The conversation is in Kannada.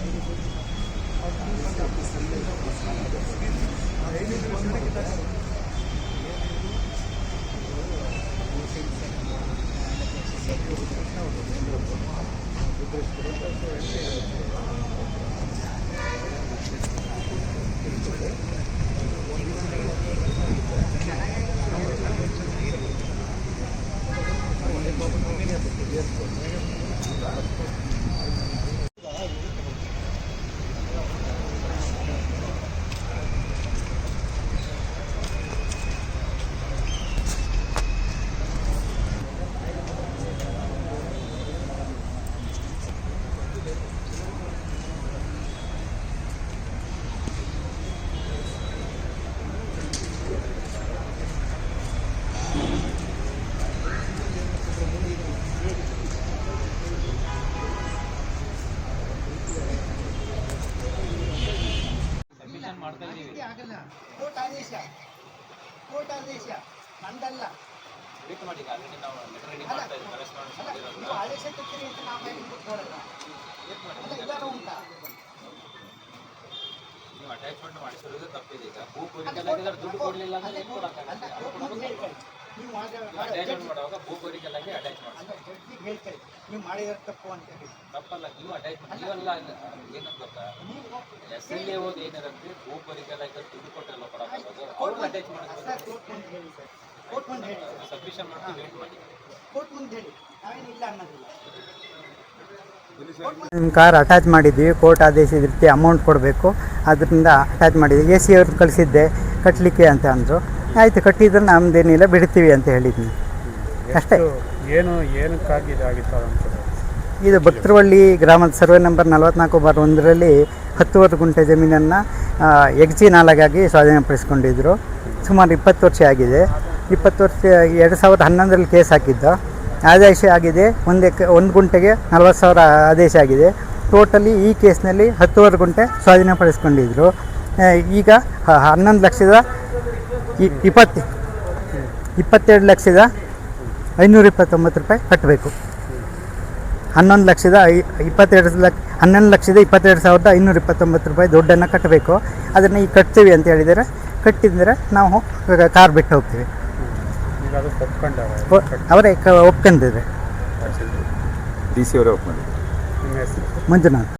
ಸಬ್ಮಿಷನ್ ಮಾಡ್ತಾ ಇದೀವಿ ಆಗಲ್ಲ. ಕೋರ್ಟ್ ಆದೇಶ. ಕೋರ್ಟ್ ಆದೇಶ. ನಂದಲ್ಲ. ವೇಟ್ ಮಾಡಿ ಆಲ್ರೆಡಿ ನಾವು ಲೆಟರ್ ರೆಡಿ ಮಾಡ್ತಾ ಇದ್ದೀವಿ ಕರೆಸ್ಪಾಂಡೆನ್ಸ್ ಅಲ್ಲ, ಮಾಡಿರೋದು ನೀವು ಆದೇಶ ಕೊಡ್ತೀರಿ ಅಂತ ನಾವು ಹೇಗೆ ಕೊಡಲ್ಲ ವೇಟ್ ಮಾಡಿ ಅಲ್ಲ ಇದಾರ ಉಂಟಾ? ನೀವು ಅಟ್ಯಾಚ್ಮೆಂಟ್ ಮಾಡಿಸಿರೋದು ತಪ್ಪಿದೆ ಈಗ. ಭೂ ಅದೇ ದುಡ್ಡು ಕೊಡಲಿಲ್ಲ ಅಂದ್ರೆ ಏನು ಕೊಡೋಕ್ಕಾಗಲ್ಲ. ನೀವು ಮಾಡಿದ- ಅಟ್ಯಾಚ್ಮೆಂಟ್ ಮಾಡುವಾಗ ಭೂ ಕೋರಿಕೆಲ್ಲಾಗಿ ಅಟ್ಯಾಚ್ ಮಾಡಿ ಅಲ್ಲ ಜಡ್ಜಿಗೆ ಹೇಳ್ಕೊಳ್ಳಿ ನೀವು ಮಾಡಿದ ತಪ್ಪು ಅಂತ ಹೇಳಿ. ತಪ್ಪಲ್ಲ ನೀವು ಅಟ್ಯಾಚ್ಮೆಂಟ್ ನೀವೆಲ್ಲ ಏನಂತ ಗೊತ್ತಾ? ನೀವು ಎಸ್ ಎಲ್ ಎ ಓದಿ ಏನಿರುತ್ತೆ ಭೂ ಕೋರಿಕೆಲ್ಲ ದುಡ್ಡು ಕೊಟ್ಟೆಲ್ಲ ಕೊಡೋಕ್ಕಾಗೋದು ಅವ್ರು ಅಟ್ಯಾಚ್ ಕೋರ್ಟ್ ಮುಂದೆ ಹೇಳಿ ಸರ್. ಕೋರ್ಟ್ ಮುಂದೆ ಹೇಳಿ ಸರ್. ಸಬ್ಮಿಷನ್ ಮಾಡ್ತೀವಿ ವೇಟ್ ಮಾಡಿ. ಕೋರ್ಟ್ ಮುಂದೆ ಹೇಳಿ. ನಾವೇನು ಇಲ್ಲ ಅನ್ನೋದಿಲ್ಲ. ನಿಮ್ಮ ಕಾರ್ ಅಟ್ಯಾಚ್ ಮಾಡಿದ್ವಿ ಕೋರ್ಟ್ ಆದೇಶದ ರೀತಿ ಅಮೌಂಟ್ ಕೊಡಬೇಕು. ಅದರಿಂದ ಅಟ್ಯಾಚ್ ಮಾಡಿದ್ವಿ ಎ ಸಿ ಅವ್ರನ್ನ ಕಳಿಸಿದ್ದೆ. ಕಟ್ಟಲಿಕ್ಕೆ ಅಂತ ಅಂದರು. ಆಯಿತು ಕಟ್ಟಿದ್ರೆ ನಮ್ದೇನಿಲ್ಲ ಬಿಡ್ತೀವಿ ಅಂತ ಹೇಳಿದ್ನಿ ಅಷ್ಟೇ. ಏನು ಏನಕ್ಕಾಗಿ ಇದು ಭಕ್ತರವಳ್ಳಿ ಗ್ರಾಮದ ಸರ್ವೆ ನಂಬರ್ ನಲವತ್ನಾಲ್ಕು ಬಾರ್ ಒಂದರಲ್ಲಿ ಹತ್ತುವರೆ ಗುಂಟೆ ಜಮೀನನ್ನು ಎಗ್ಜಿ ನಾಲಾಗಾಗಿ ಸ್ವಾಧೀನಪಡಿಸ್ಕೊಂಡಿದ್ರು. ಸುಮಾರು ಇಪ್ಪತ್ತು ವರ್ಷ ಆಗಿದೆ. ಇಪ್ಪತ್ತು ವರ್ಷ ಎರಡು ಸಾವಿರದ ಹನ್ನೊಂದರಲ್ಲಿ ಕೇಸ್ ಹಾಕಿದ್ದ. ಆದೇಶ ಆಗಿದೆ. ಒಂದು ಎಕ್ ಒಂದು ಗುಂಟೆಗೆ ನಲ್ವತ್ತು ಸಾವಿರ ಆದೇಶ ಆಗಿದೆ. ಟೋಟಲಿ ಈ ಕೇಸ್ನಲ್ಲಿ ಹತ್ತುವರೆ ಗುಂಟೆ ಸ್ವಾಧೀನಪಡಿಸ್ಕೊಂಡಿದ್ರು. ಆ, ಈಗ ಹನ್ನೊಂದು ಲಕ್ಷದ ಇಪ್ಪತ್ತು ಇಪ್ಪತ್ತೆರಡು ಲಕ್ಷದ ಐನೂರ ಇಪ್ಪತ್ತೊಂಬತ್ತು ರೂಪಾಯಿ ಕಟ್ಟಬೇಕು. ಹನ್ನೊಂದು ಲಕ್ಷದ ಐ ಇಪ್ಪತ್ತೆರಡು ಲಕ್ಷ ಹನ್ನೊಂದು ಲಕ್ಷದ ಇಪ್ಪತ್ತೆರಡು ಸಾವಿರದ ಐನೂರ ಇಪ್ಪತ್ತೊಂಬತ್ತು ರೂಪಾಯಿ ದುಡ್ಡನ್ನು ಕಟ್ಟಬೇಕು. ಅದನ್ನು ಈಗ ಕಟ್ತೀವಿ ಅಂತ ಹೇಳಿದರೆ. ಕಟ್ಟಿದ್ರೆ ನಾವು ಕಾರ್ ಬಿಟ್ಟು ಹೋಗ್ತೀವಿ. ಅವರೇ ಕ ಒಪ್ಕೊಂಡಿದ್ದಾರೆ. ಡಿ ಸಿ ಅವರೇ ನಿಮ್ಮ ಮಂಜುನಾಥ್.